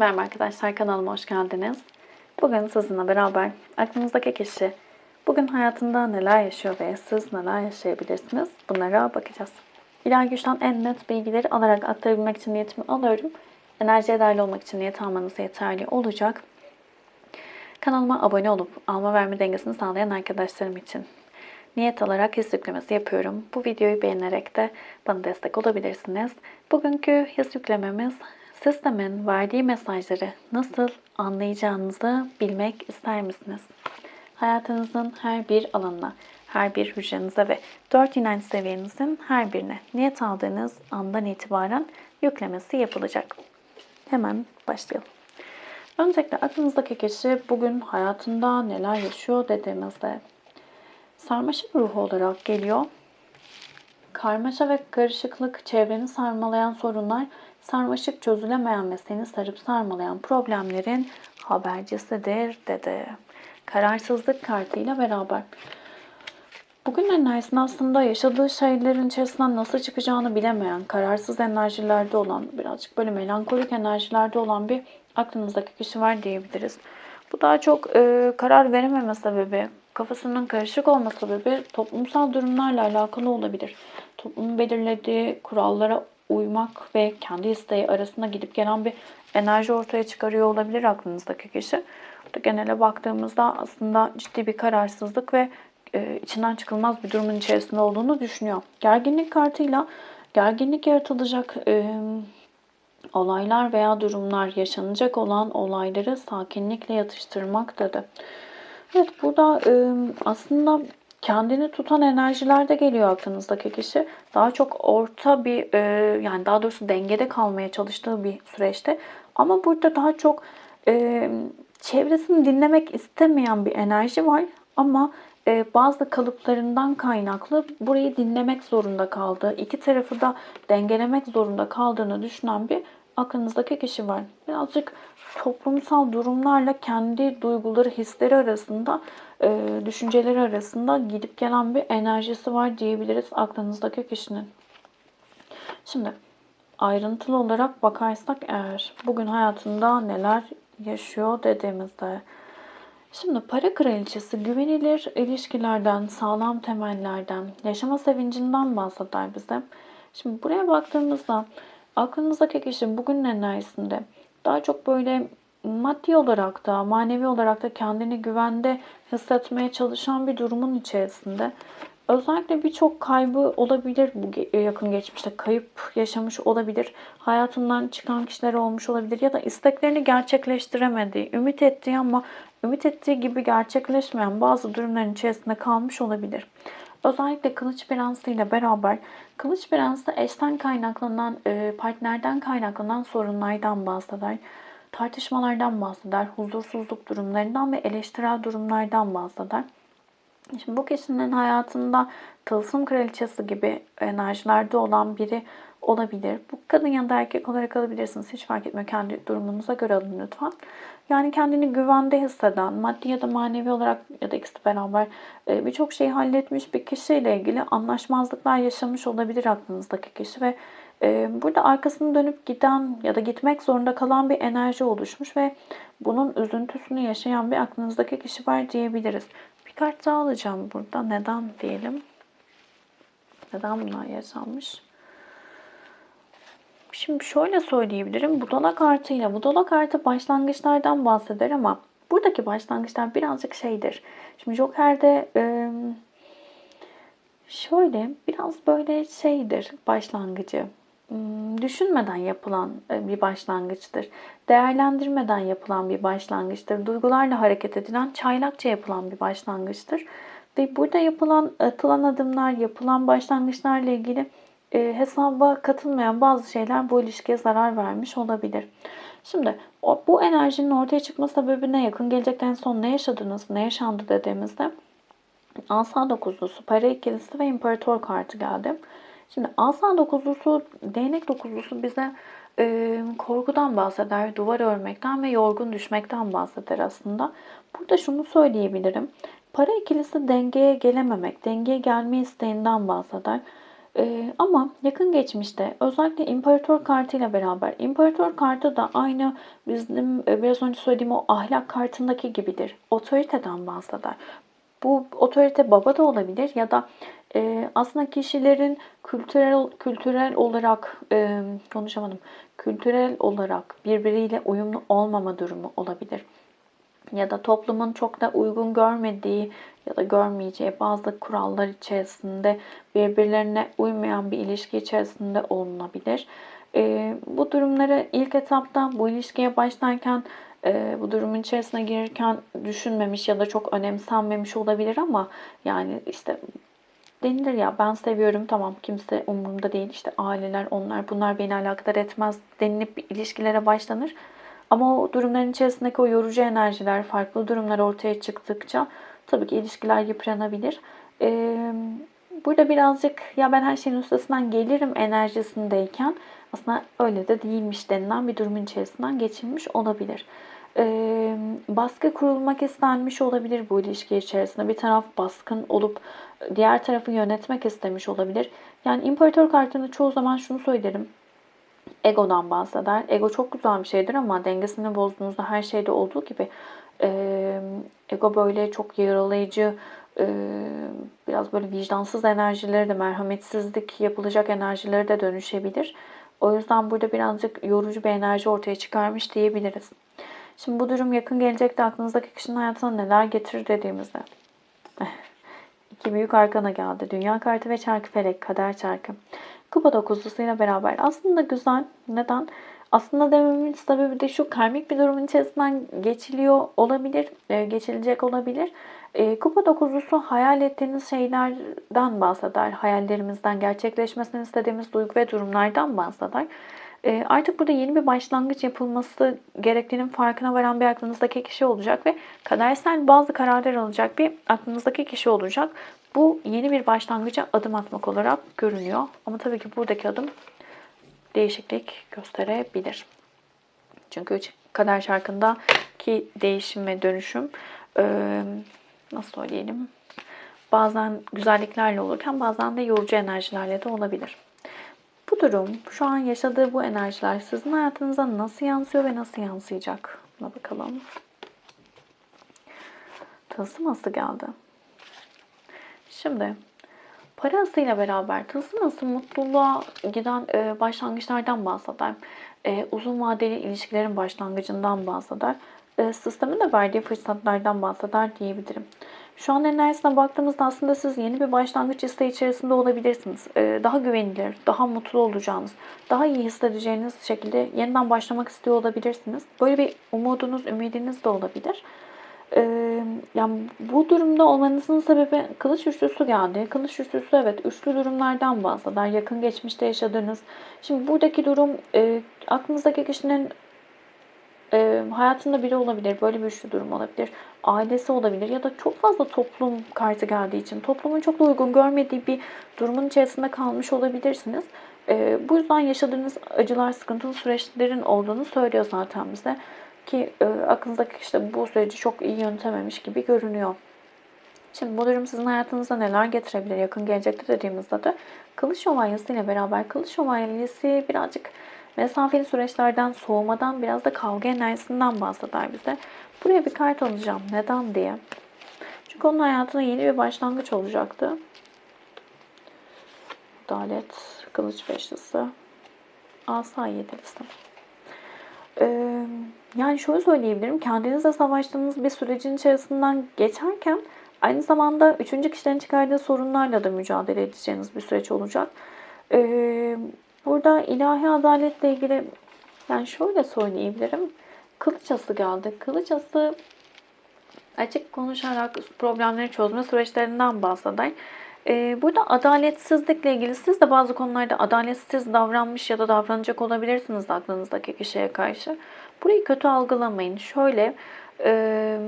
Merhaba arkadaşlar kanalıma hoş geldiniz. Bugün sizinle beraber aklınızdaki kişi bugün hayatında neler yaşıyor ve siz neler yaşayabilirsiniz bunlara bakacağız. İlahi güçten en net bilgileri alarak aktarabilmek için niyetimi alıyorum. Enerjiye dahil olmak için niyet almanız yeterli olacak. Kanalıma abone olup alma verme dengesini sağlayan arkadaşlarım için niyet alarak his yüklemesi yapıyorum. Bu videoyu beğenerek de bana destek olabilirsiniz. Bugünkü his yüklememiz sistemin verdiği mesajları nasıl anlayacağınızı bilmek ister misiniz? Hayatınızın her bir alanına, her bir hücrenize ve dört inanç seviyenizin her birine niyet aldığınız andan itibaren yüklemesi yapılacak. Hemen başlayalım. Öncelikle aklınızdaki kişi bugün hayatında neler yaşıyor dediğimizde sarmaşık ruhu olarak geliyor. Karmaşa ve karışıklık çevreni sarmalayan sorunlar, sarmaşık çözülemeyen ve seni sarıp sarmalayan problemlerin habercisidir dedi. Kararsızlık kartıyla beraber. Bugün enerjisinde aslında yaşadığı şeylerin içerisinden nasıl çıkacağını bilemeyen, kararsız enerjilerde olan, birazcık böyle melankolik enerjilerde olan bir aklınızdaki kişi var diyebiliriz. Bu daha çok e, karar verememe sebebi, kafasının karışık olma sebebi toplumsal durumlarla alakalı olabilir. Toplumun belirlediği kurallara uymak ve kendi isteği arasında gidip gelen bir enerji ortaya çıkarıyor olabilir aklınızdaki kişi. Burada genele baktığımızda aslında ciddi bir kararsızlık ve e, içinden çıkılmaz bir durumun içerisinde olduğunu düşünüyor. Gerginlik kartıyla gerginlik yaratılacak olaylar veya durumlar yaşanacak olan olayları sakinlikle yatıştırmak dedi. Evet burada aslında kendini tutan enerjiler de geliyor aklınızdaki kişi. Daha çok orta bir e, yani daha doğrusu dengede kalmaya çalıştığı bir süreçte. Ama burada daha çok e, çevresini dinlemek istemeyen bir enerji var. Ama e, bazı kalıplarından kaynaklı burayı dinlemek zorunda kaldı. İki tarafı da dengelemek zorunda kaldığını düşünen bir aklınızdaki kişi var. Birazcık toplumsal durumlarla kendi duyguları, hisleri arasında, e, düşünceleri arasında gidip gelen bir enerjisi var diyebiliriz aklınızdaki kişinin. Şimdi ayrıntılı olarak bakarsak eğer bugün hayatında neler yaşıyor dediğimizde Şimdi para kraliçesi güvenilir ilişkilerden, sağlam temellerden, yaşama sevincinden bahseder bize. Şimdi buraya baktığımızda aklınızdaki kişi bugünün enerjisinde daha çok böyle maddi olarak da manevi olarak da kendini güvende hissetmeye çalışan bir durumun içerisinde. Özellikle birçok kaybı olabilir bu yakın geçmişte. Kayıp yaşamış olabilir. Hayatından çıkan kişiler olmuş olabilir. Ya da isteklerini gerçekleştiremediği, ümit ettiği ama ümit ettiği gibi gerçekleşmeyen bazı durumların içerisinde kalmış olabilir. Özellikle Kılıç Prensi ile beraber Kılıç Prensi eşten kaynaklanan, e, partnerden kaynaklanan sorunlardan bahseder. Tartışmalardan bahseder, huzursuzluk durumlarından ve eleştirel durumlardan bahseder. Şimdi bu kişinin hayatında tılsım kraliçesi gibi enerjilerde olan biri olabilir. Bu kadın ya da erkek olarak alabilirsiniz. Hiç fark etmiyor. Kendi durumunuza göre alın lütfen. Yani kendini güvende hisseden, maddi ya da manevi olarak ya da ikisi beraber e, birçok şeyi halletmiş bir kişiyle ilgili anlaşmazlıklar yaşamış olabilir aklınızdaki kişi ve e, burada arkasını dönüp giden ya da gitmek zorunda kalan bir enerji oluşmuş ve bunun üzüntüsünü yaşayan bir aklınızdaki kişi var diyebiliriz. Bir kart daha alacağım burada. Neden diyelim? Neden bunlar yaşanmış? Şimdi şöyle söyleyebilirim. Budala kartıyla, budala kartı başlangıçlardan bahseder ama buradaki başlangıçlar birazcık şeydir. Şimdi Joker'de e, şöyle biraz böyle şeydir başlangıcı. Düşünmeden yapılan bir başlangıçtır. Değerlendirmeden yapılan bir başlangıçtır. Duygularla hareket edilen, çaylakça yapılan bir başlangıçtır. Ve burada yapılan, atılan adımlar, yapılan başlangıçlarla ilgili e, hesaba katılmayan bazı şeyler bu ilişkiye zarar vermiş olabilir. Şimdi o, bu enerjinin ortaya çıkma sebebi ne? Yakın gelecekten son ne yaşadınız, ne yaşandı dediğimizde Asa dokuzlusu, para ikilisi ve imparator kartı geldi. Şimdi asa dokuzlusu, değnek dokuzlusu bize e, korkudan bahseder, duvar örmekten ve yorgun düşmekten bahseder aslında. Burada şunu söyleyebilirim. Para ikilisi dengeye gelememek, dengeye gelme isteğinden bahseder. Ee, ama yakın geçmişte özellikle imparator kartıyla beraber imparator kartı da aynı bizim e, biraz önce söylediğim o ahlak kartındaki gibidir. Otoriteden bahseder. Bu otorite baba da olabilir ya da e, aslında kişilerin kültürel kültürel olarak e, konuşamadım. Kültürel olarak birbiriyle uyumlu olmama durumu olabilir. Ya da toplumun çok da uygun görmediği ya da görmeyeceği bazı kurallar içerisinde birbirlerine uymayan bir ilişki içerisinde olunabilir. E, bu durumları ilk etapta bu ilişkiye başlarken e, bu durumun içerisine girirken düşünmemiş ya da çok önemsenmemiş olabilir ama yani işte denilir ya ben seviyorum tamam kimse umurumda değil işte aileler onlar bunlar beni alakadar etmez denilip ilişkilere başlanır. Ama o durumların içerisindeki o yorucu enerjiler, farklı durumlar ortaya çıktıkça tabii ki ilişkiler yıpranabilir. Ee, burada birazcık ya ben her şeyin üstesinden gelirim enerjisindeyken aslında öyle de değilmiş denilen bir durumun içerisinden geçilmiş olabilir. Ee, baskı kurulmak istenmiş olabilir bu ilişki içerisinde. Bir taraf baskın olup diğer tarafı yönetmek istemiş olabilir. Yani imparator kartını çoğu zaman şunu söylerim. Egodan bahseder. Ego çok güzel bir şeydir ama dengesini bozduğunuzda her şeyde olduğu gibi e, ego böyle çok yaralayıcı, e, biraz böyle vicdansız enerjileri de merhametsizlik yapılacak enerjileri de dönüşebilir. O yüzden burada birazcık yorucu bir enerji ortaya çıkarmış diyebiliriz. Şimdi bu durum yakın gelecekte aklınızdaki kişinin hayatına neler getirir dediğimizde. İki büyük arkana geldi. Dünya kartı ve çarkı felek, kader çarkı. Kupa dokuzlusuyla beraber. Aslında güzel. Neden? Aslında dememin sebebi de şu karmik bir durumun içerisinden geçiliyor olabilir, e, geçilecek olabilir. E, kupa dokuzlusu hayal ettiğiniz şeylerden bahseder. Hayallerimizden gerçekleşmesini istediğimiz duygu ve durumlardan bahseder. E, artık burada yeni bir başlangıç yapılması gerektiğinin farkına varan bir aklınızdaki kişi olacak ve kadersel bazı kararlar alacak bir aklınızdaki kişi olacak. Bu yeni bir başlangıca adım atmak olarak görünüyor. Ama tabii ki buradaki adım değişiklik gösterebilir. Çünkü kader şarkında ki değişim ve dönüşüm nasıl söyleyelim bazen güzelliklerle olurken bazen de yorucu enerjilerle de olabilir. Bu durum, şu an yaşadığı bu enerjiler sizin hayatınıza nasıl yansıyor ve nasıl yansıyacak? Buna bakalım. Tılsım nasıl geldi? Şimdi parasıyla beraber tılsım nasıl mutluluğa giden e, başlangıçlardan bahseder. E, uzun vadeli ilişkilerin başlangıcından bahseder. E, sistemin de verdiği fırsatlardan bahseder diyebilirim. Şu an enerjisine baktığımızda aslında siz yeni bir başlangıç isteği içerisinde olabilirsiniz. Ee, daha güvenilir, daha mutlu olacağınız, daha iyi hissedeceğiniz şekilde yeniden başlamak istiyor olabilirsiniz. Böyle bir umudunuz, ümidiniz de olabilir. Ee, yani bu durumda olmanızın sebebi kılıç üçlüsü geldi. Kılıç üçlüsü evet üçlü durumlardan bahseder. Yakın geçmişte yaşadığınız. Şimdi buradaki durum e, aklınızdaki kişinin e, hayatında biri olabilir. Böyle bir üçlü durum olabilir. Ailesi olabilir ya da çok fazla toplum kartı geldiği için toplumun çok da uygun görmediği bir durumun içerisinde kalmış olabilirsiniz. E, bu yüzden yaşadığınız acılar, sıkıntılı süreçlerin olduğunu söylüyor zaten bize. Ki e, aklınızdaki işte bu süreci çok iyi yönetememiş gibi görünüyor. Şimdi bu durum sizin hayatınıza neler getirebilir yakın gelecekte dediğimizde de Kılıç Şövalyesi ile beraber Kılıç Şövalyesi birazcık mesafeli süreçlerden, soğumadan, biraz da kavga enerjisinden bahseder bize. Buraya bir kart alacağım. Neden diye. Çünkü onun hayatına yeni bir başlangıç olacaktı. Adalet, kılıç beşlisi, asa yedilisi. Yani şöyle söyleyebilirim. Kendinizle savaştığınız bir sürecin içerisinden geçerken aynı zamanda üçüncü kişilerin çıkardığı sorunlarla da mücadele edeceğiniz bir süreç olacak. Burada ilahi adaletle ilgili yani şöyle söyleyebilirim. Kılıç ası geldi. Kılıç ası açık konuşarak problemleri çözme süreçlerinden bahseder. Ee, burada adaletsizlikle ilgili siz de bazı konularda adaletsiz davranmış ya da davranacak olabilirsiniz aklınızdaki kişiye karşı. Burayı kötü algılamayın. Şöyle e,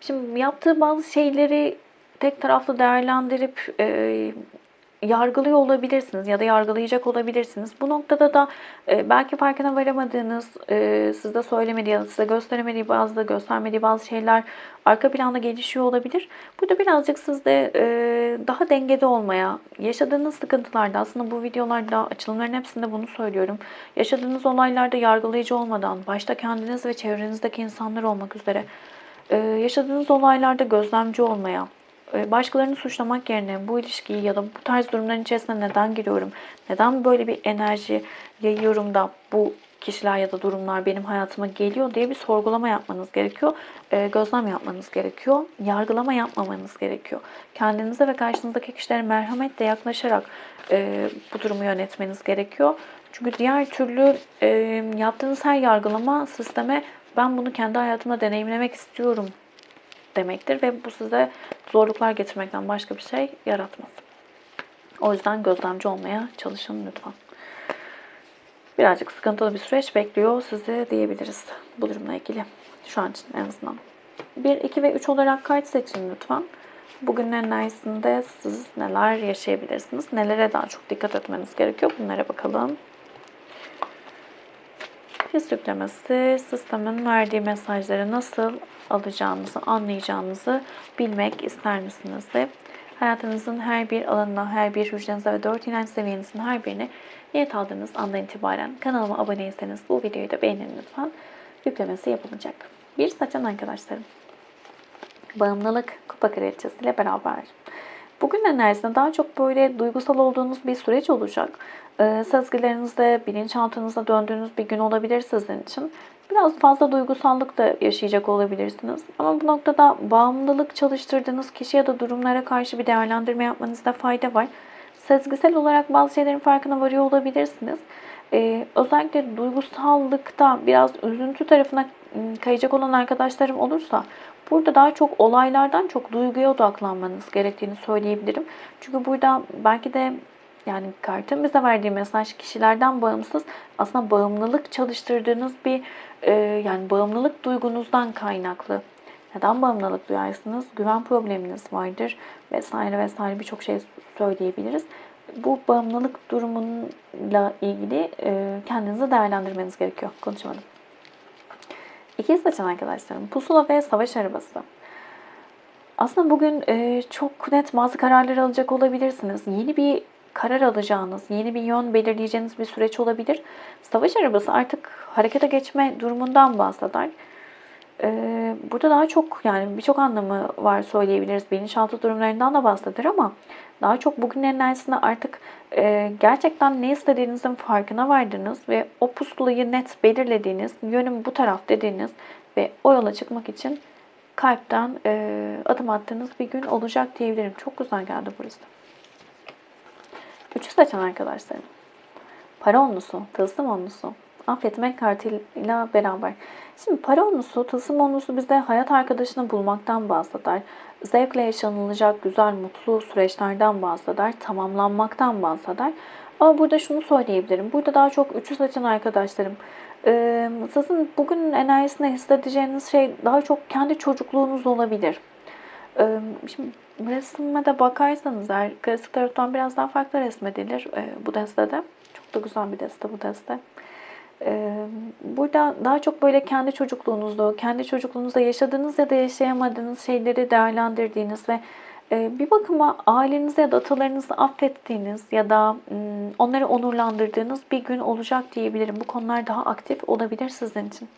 şimdi yaptığı bazı şeyleri tek taraflı değerlendirip e, yargılıyor olabilirsiniz ya da yargılayacak olabilirsiniz. Bu noktada da e, belki farkına varamadığınız, e, size söylemediği ya da size gösteremediği bazı, göstermediği bazı şeyler arka planda gelişiyor olabilir. Burada birazcık sizde e, daha dengede olmaya, yaşadığınız sıkıntılarda aslında bu videolarda açılımların hepsinde bunu söylüyorum. Yaşadığınız olaylarda yargılayıcı olmadan, başta kendiniz ve çevrenizdeki insanlar olmak üzere e, yaşadığınız olaylarda gözlemci olmaya, başkalarını suçlamak yerine bu ilişkiyi ya da bu tarz durumların içerisine neden giriyorum, neden böyle bir enerji yayıyorum da bu kişiler ya da durumlar benim hayatıma geliyor diye bir sorgulama yapmanız gerekiyor. E, gözlem yapmanız gerekiyor. Yargılama yapmamanız gerekiyor. Kendinize ve karşınızdaki kişilere merhametle yaklaşarak e, bu durumu yönetmeniz gerekiyor. Çünkü diğer türlü e, yaptığınız her yargılama sisteme ben bunu kendi hayatımda deneyimlemek istiyorum demektir ve bu size zorluklar getirmekten başka bir şey yaratmaz. O yüzden gözlemci olmaya çalışın lütfen. Birazcık sıkıntılı bir süreç bekliyor sizi diyebiliriz bu durumla ilgili. Şu an için en azından. 1, 2 ve 3 olarak kart seçin lütfen. Bugünün enerjisinde siz neler yaşayabilirsiniz? Nelere daha çok dikkat etmeniz gerekiyor? Bunlara bakalım. His yüklemesi, sistemin verdiği mesajları nasıl alacağınızı, anlayacağınızı bilmek ister misiniz? Ve hayatınızın her bir alanına, her bir hücrenize ve dört inanç seviyenizin her birine niyet aldığınız andan itibaren kanalıma abone değilseniz bu videoyu da beğenin lütfen. Yüklemesi yapılacak. Bir saçan arkadaşlarım. Bağımlılık kupa kraliçesiyle beraber. Bugün enerjisinde daha çok böyle duygusal olduğunuz bir süreç olacak. Ee, sezgilerinizde, bilinçaltınızda döndüğünüz bir gün olabilir sizin için. Biraz fazla duygusallık da yaşayacak olabilirsiniz. Ama bu noktada bağımlılık çalıştırdığınız kişi ya da durumlara karşı bir değerlendirme yapmanızda fayda var. Sezgisel olarak bazı şeylerin farkına varıyor olabilirsiniz. Ee, özellikle duygusallıkta biraz üzüntü tarafına ıı, kayacak olan arkadaşlarım olursa burada daha çok olaylardan çok duyguya odaklanmanız gerektiğini söyleyebilirim. Çünkü burada belki de yani kartın bize verdiği mesaj kişilerden bağımsız aslında bağımlılık çalıştırdığınız bir e, yani bağımlılık duygunuzdan kaynaklı. Neden bağımlılık duyarsınız? Güven probleminiz vardır vesaire vesaire birçok şey söyleyebiliriz. Bu bağımlılık durumunla ilgili e, kendinizi değerlendirmeniz gerekiyor. Konuşamadım. İki seçen arkadaşlarım. Pusula ve savaş arabası. Aslında bugün e, çok net bazı kararlar alacak olabilirsiniz. Yeni bir karar alacağınız, yeni bir yön belirleyeceğiniz bir süreç olabilir. Savaş arabası artık harekete geçme durumundan bahseder. Ee, burada daha çok yani birçok anlamı var söyleyebiliriz. Bilinçaltı durumlarından da bahseder ama daha çok bugün enerjisinde artık e, gerçekten ne istediğinizin farkına vardınız ve o pusulayı net belirlediğiniz, yönüm bu taraf dediğiniz ve o yola çıkmak için kalpten e, adım attığınız bir gün olacak diyebilirim. Çok güzel geldi burası. Üçü seçen arkadaşlarım. Para onlusu, tılsım onlusu, affetmek kartıyla beraber. Şimdi para onlusu, tılsım onlusu bizde hayat arkadaşını bulmaktan bahseder. Zevkle yaşanılacak güzel, mutlu süreçlerden bahseder. Tamamlanmaktan bahseder. Ama burada şunu söyleyebilirim. Burada daha çok üçü seçen arkadaşlarım. Ee, sizin bugün enerjisinde hissedeceğiniz şey daha çok kendi çocukluğunuz olabilir. Ee, şimdi resme de bakarsanız eğer klasik taraftan biraz daha farklı resmedilir e, bu destede. Çok da güzel bir deste bu deste. E, burada daha çok böyle kendi çocukluğunuzda, kendi çocukluğunuzda yaşadığınız ya da yaşayamadığınız şeyleri değerlendirdiğiniz ve e, bir bakıma ailenizi ya da atalarınızı affettiğiniz ya da onları onurlandırdığınız bir gün olacak diyebilirim. Bu konular daha aktif olabilir sizin için.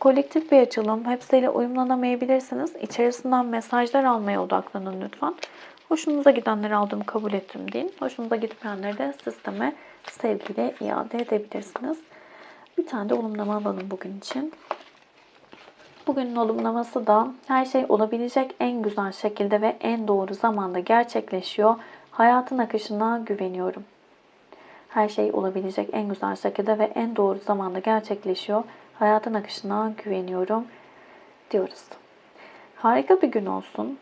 Kolektif bir açılım. Hepsiyle uyumlanamayabilirsiniz. İçerisinden mesajlar almaya odaklanın lütfen. Hoşunuza gidenleri aldım, kabul ettim deyin. Hoşunuza gitmeyenleri de sisteme sevgiyle iade edebilirsiniz. Bir tane de olumlama alalım bugün için. Bugünün olumlaması da her şey olabilecek en güzel şekilde ve en doğru zamanda gerçekleşiyor. Hayatın akışına güveniyorum. Her şey olabilecek en güzel şekilde ve en doğru zamanda gerçekleşiyor. Hayatın akışına güveniyorum diyoruz. Harika bir gün olsun.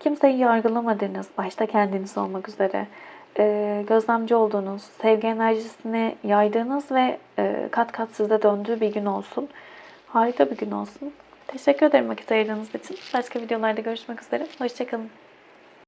Kimseyi yargılamadığınız, başta kendiniz olmak üzere e, gözlemci olduğunuz, sevgi enerjisini yaydığınız ve e, kat kat sizde döndüğü bir gün olsun. Harika bir gün olsun. Teşekkür ederim vakit ayırdığınız için. Başka videolarda görüşmek üzere. Hoşçakalın.